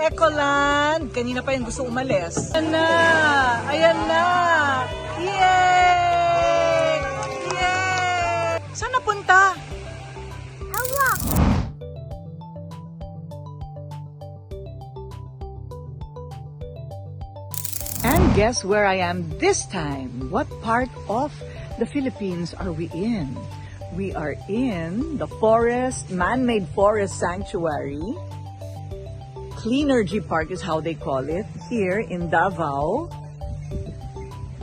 Ecoland. Kanina pa yung gusto umalis. Ayan na! Ayan na! Yay! Yay! Saan napunta? And guess where I am this time? What part of the Philippines are we in? We are in the forest, man-made forest sanctuary. Cleanergy Park is how they call it here in Davao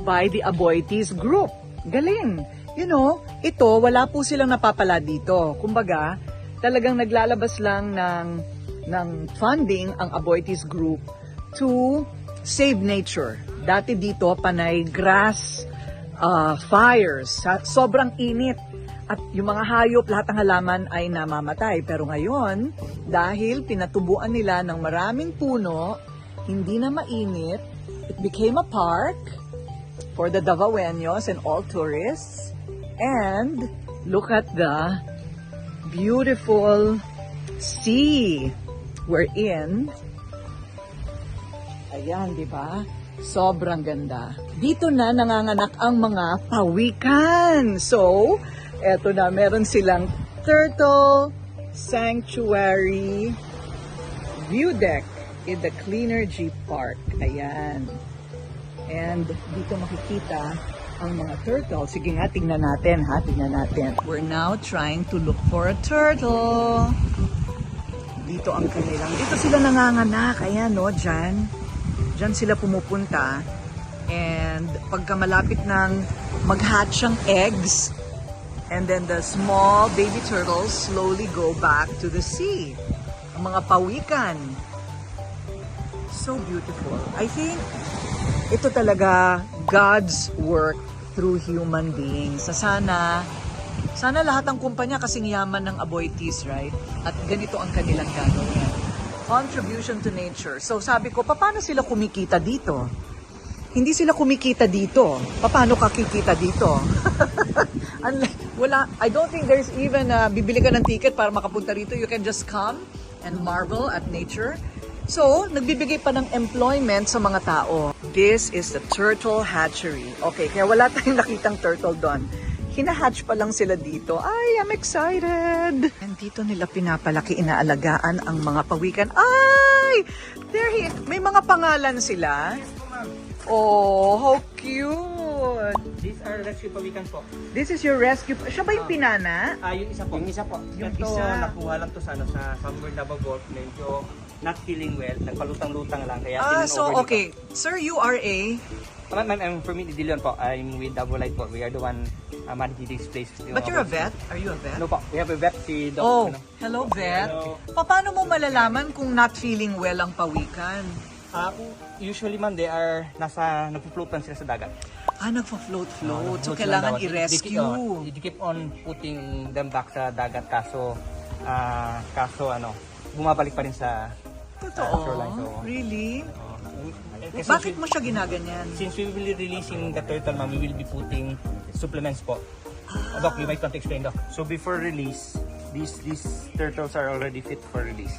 by the Aboitiz Group. Galing! You know, ito, wala po silang napapala dito. Kumbaga, talagang naglalabas lang ng, ng funding ang Aboitiz Group to save nature. Dati dito, panay grass uh, fires. Sobrang init. At yung mga hayop, lahat ng halaman ay namamatay. Pero ngayon, dahil pinatubuan nila ng maraming puno, hindi na mainit, it became a park for the Davaoenos and all tourists. And look at the beautiful sea we're in. Ayan, di ba? Sobrang ganda. Dito na nanganganak ang mga pawikan. So, eto na, meron silang turtle sanctuary view deck in the Cleanergy Park. Ayan. And dito makikita ang mga turtle. Sige nga, tingnan natin ha, tingnan natin. We're now trying to look for a turtle. Dito ang kanilang, dito sila nanganganak. Ayan, no, dyan. Dyan sila pumupunta. And pagka malapit ng mag-hatch ang eggs, and then the small baby turtles slowly go back to the sea. Ang mga pawikan. So beautiful. I think ito talaga God's work through human beings. Sa sana, sana lahat ng kumpanya kasing yaman ng Aboitiz, right? At ganito ang kanilang gagawin. Contribution to nature. So sabi ko, paano sila kumikita dito? Hindi sila kumikita dito. Paano ka kikita dito? Wala, I don't think there's even, uh, bibili ka ng ticket para makapunta rito. You can just come and marvel at nature. So, nagbibigay pa ng employment sa mga tao. This is the turtle hatchery. Okay, kaya wala tayong nakitang turtle doon. Hinahatch pa lang sila dito. Ay, I'm excited! And dito nila pinapalaki, inaalagaan ang mga pawikan. Ay! There he, may mga pangalan sila. Oh, how cute! These are rescue pawikan po. This is your rescue. Siya ba yung pinana? Ah, yung isa po. Yung isa po. Yung Yung isa. nakuha lang to sa ano sa Sunburn Davao Golf. Medyo not feeling well. Nagpalutang-lutang lang. Kaya Ah, tinurn so over okay. Sir, you are a... Dito. Ma'am, ma'am, I'm from De Leon po. I'm with Davao Light po. We are the one uh, managing this place. But you're a vet? Are you a vet? No po. We have a vet si Doc. Oh, ano. hello vet. Hello. Pa- Paano mo malalaman kung not feeling well ang pawikan? Ah, usually ma'am, they are nasa, nagpo-floatan sila sa dagat. Ah. So, Nagpo-float sila kailangan dagat. They keep i-rescue. on- You keep on putting them back sa dagat kaso, ah, kaso ano, bumabalik pa rin sa Totoo? Ah, shoreline, so- Really? uh, kasi Bakit mo siya ginaganyan? Since we will be releasing the turtle, ma'am, we will be putting supplements po. Uh, Doc, you might want to explain, Doc. So before release, these these turtles are already fit for release.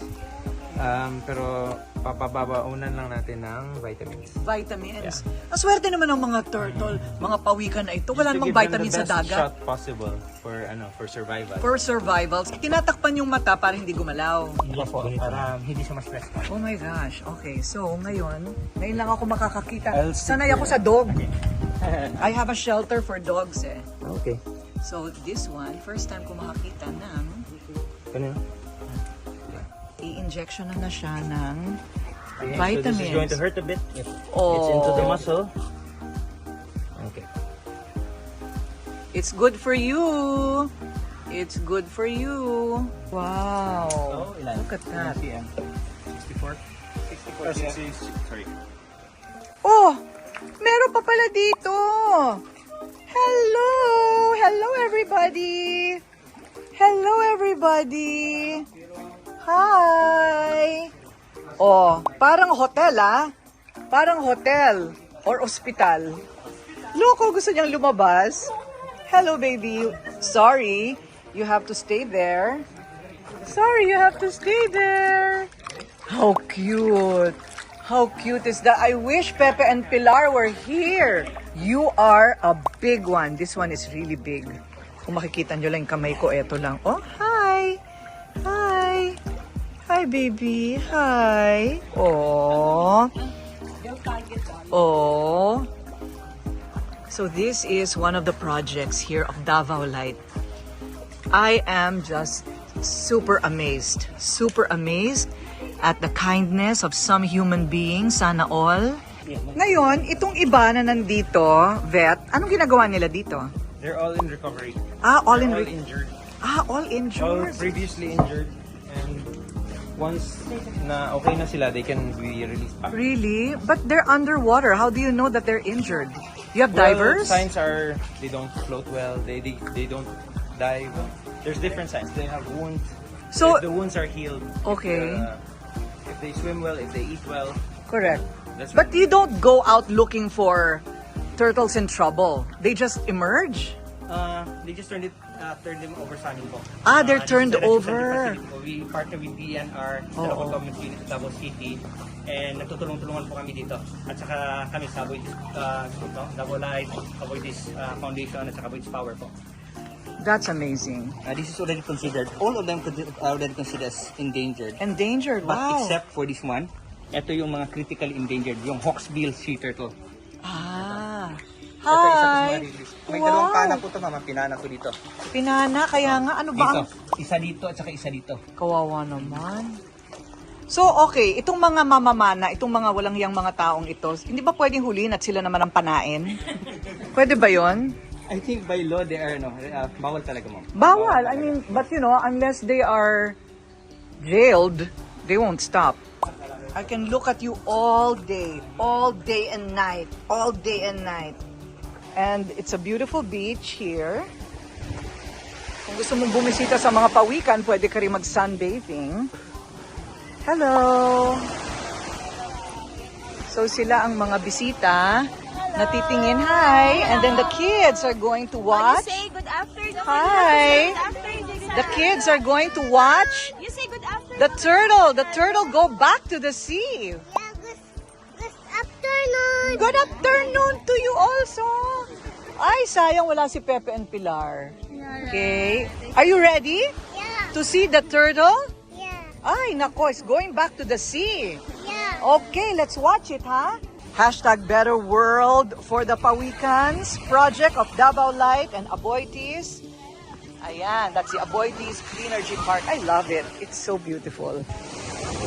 Um, pero papababaunan lang natin ng vitamins. Vitamins. Ang swerte naman ng mga turtle, mga pawikan na ito. Wala Just to namang give them vitamins the sa best dagat. shot possible for ano for survival. For survivals, tinatakpan yung mata para hindi gumalaw. Yes po, para hindi siya ma-stress. Oh my gosh. Okay, so ngayon, ngayon lang ako makakakita. Sanay ako sa dog. I have a shelter for dogs eh. Okay. So this one, first time ko makakita ng Ano? I-injection na na siya ng Ayan, So this vitamins. is going to hurt a bit. If Oh. It's into the muscle. Okay. It's good for you. It's good for you. Wow. Oh, ilan? Look at that. cm? 64? 64 cm. Sorry. Oh, meron pa pala dito. Hello. Hello everybody. Hello everybody. Hi. Oh, parang hotel ah. Parang hotel or ospital. Loko, gusto niyang lumabas. Hello baby. Sorry, you have to stay there. Sorry, you have to stay there. How cute! How cute is that? I wish Pepe and Pilar were here. You are a big one. This one is really big. Kung makikita nyo lang yung kamay ko, eto lang. Oh, hi! Hi! Baby. Hi. Oh. Oh. So this is one of the projects here of Davao Light. I am just super amazed. Super amazed at the kindness of some human beings. Sana all. Ngayon, itong iba na nandito, vet, anong ginagawa nila dito? They're all in recovery. Ah, all in They're all re- injured. Ah, all All injured. previously injured. And once na okay na sila, they can be released back. Really? But they're underwater. How do you know that they're injured? You have Well, divers? signs are they don't float well. They they, they don't dive. There's different signs. They have wounds. So- if the wounds are healed. Okay. If, uh, if they swim well, if they eat well, Correct. that's But you don't go out looking for turtles in trouble. They just emerge. uh, they just turned it uh, turned them over sa amin po. Ah, they're Uh, turned the over. po. We partner with DNR, the Oo. local government unit of Davao City, and nagtutulong-tulungan po kami dito. At saka kami sa Avoid uh, no, Davao Light, Avoid this uh, Foundation, at saka Avoid Power po. That's amazing. Uh, this is already considered, all of them are already considered as endangered. Endangered. But Wow. except for this one, ito yung mga critically endangered, yung Hawksbill sea turtle. Ah. Ito isa sa mga Hi. release. May dalawang Wow. pana po ito, mama. Pinana to dito. Pinana, kaya nga, ano ba Dito. ang... Isa dito at saka isa dito. Kawawa naman. So, okay, itong mga mamamana, itong mga walang yang mga taong ito, hindi ba pwedeng huliin at sila naman ang panain? Pwede ba yon? I think by law, they are, no, uh, bawal talaga mo. Bawal. I mean, but you know, unless they are jailed, they won't stop. I can look at you all day, all day and night, all day and night. And it's a beautiful beach here. Kung gusto mong bumisita sa mga pawikan, pwede ka rin mag-sunbathing. Hello! So sila ang mga bisita na titingin, hi! And then the kids are going to watch. You say good afternoon. Hi. Good afternoon. The kids are going to watch You say good afternoon. the turtle. The turtle go back to the sea. Yeah, good, good afternoon. Good afternoon to you also. Ay, sayang wala si Pepe and Pilar. Okay. Are you ready Yeah, to see the turtle? yeah, Ay, nako, it's going back to the sea. yeah. Okay, let's watch it, ha? Hashtag Better World for the Pawikans project of Davao Light and Aboitiz. Ayan, that's the Aboitiz Cleanergy Park. I love it. It's so beautiful.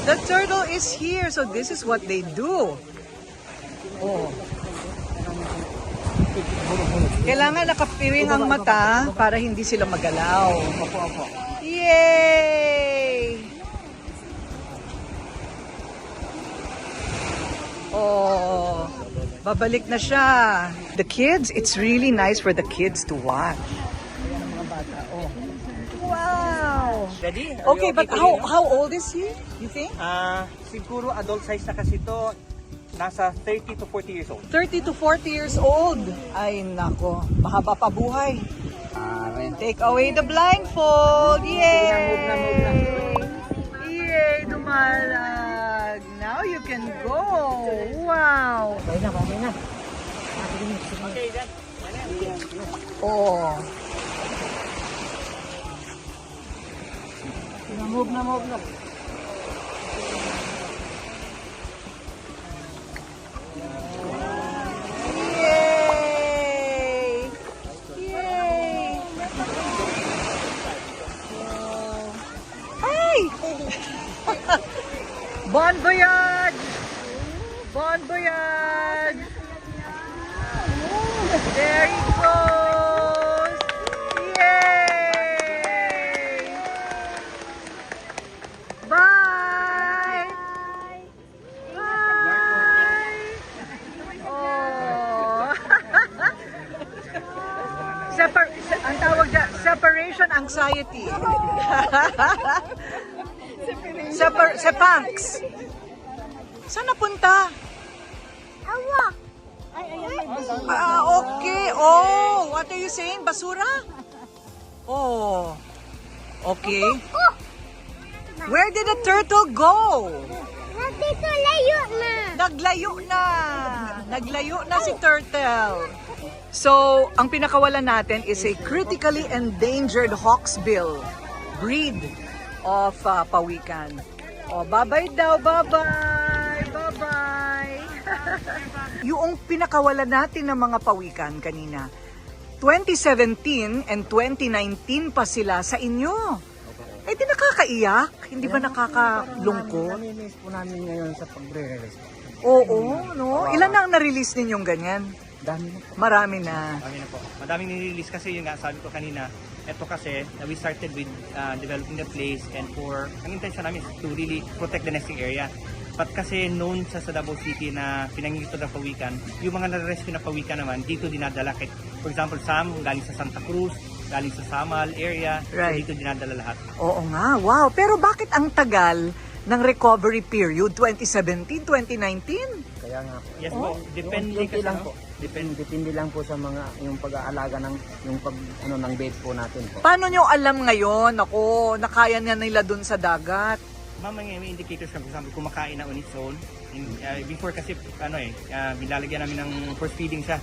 The turtle is here, so this is what they do. Oh. Kailangan nakapiring ang mata para hindi sila magalaw. Yay! Oh, babalik na siya. The kids, it's really nice for the kids to watch. Wow. Ready? Okay, but to how how old is he? You think? Ah, siguro adult size na kasi ito, nasa 30 to 40 years old. 30 to 40 years old. Ay nako, mahaba pa buhay. Take away the blindfold. Yay! Yay, dumalag. Now you can go. Wow. Oh. Move na, move na. Bon voyage! Bon voyage! He goes! Yay! Bye! Bye! Oh. Separ se- ang tawag dyan, separation anxiety. Separ sepanks. Saan napunta? Awa. Ah, okay. Oh, what are you saying? Basura? Oh. Okay. Where did the turtle go? Nandito layo na. Naglayo na. Naglayo na si turtle. So, ang pinakawalan natin is a critically endangered hawksbill breed of uh, pawikan. Oh, bye-bye daw, bye-bye. Bye-bye. Yung pinakawalan natin ng mga pawikan kanina, 2017 and 2019 pa sila sa inyo. Eh di nakakaiyak? Hindi ba nakakalungkot? Nami-miss po namin ngayon sa pagre-release. Oo, no? Ilan na ang na-release ninyong ganyan? Dami na po. Marami na. Marami na po. Madaming nirelease kasi yun nga, sabi ko kanina, ito kasi, uh, we started with uh, developing the place and for, ang intention namin is to really protect the nesting area. But kasi known sa, sa Davao City na pinangito na pawikan, yung mga na-rescue na pawikan naman, dito dinadala. Kahit, for example, Sam, galing sa Santa Cruz, galing sa Samal area, so Right. dito dinadala lahat. Oo nga, wow. Pero bakit ang tagal ng recovery period? 2017, 2019? Kaya nga po. Yes Oh, po, depende kasi, lang no? po. Depende. Depende lang po sa mga yung pag-aalaga ng yung pag ano ng bait po natin po. Paano nyo alam ngayon? Ako, nakaya na nila dun sa dagat. Ma'am, may may indicators na, for example, kumakain na on its own. In, uh, before kasi, ano eh, uh, nilalagyan namin ng force feeding siya.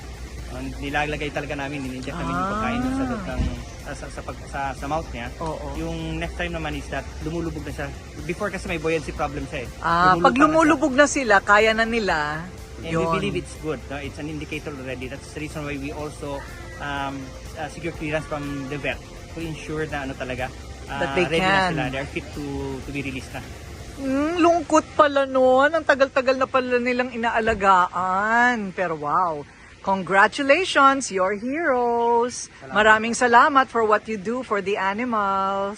Uh, nilalagay talaga namin, nininject namin yung Ah. pagkain doon sa, loob ng, sa, sa, sa, pag- sa, sa mouth niya. Oo. Yung next time naman is that lumulubog na siya. Before kasi may buoyancy problem siya eh. Ah, Lumulubog pag na lumulubog na sila, kaya na nila. And Yun. we believe it's good. No? It's an indicator already. That's the reason why we also um, uh, secure clearance from the vet to ensure na ano talaga uh, That they ready can. na sila. They're fit to, to be released na. Mm, lungkot pala nun. Ang tagal-tagal na pala nilang inaalagaan. Pero wow. Congratulations, your heroes. Maraming salamat for what you do for the animals.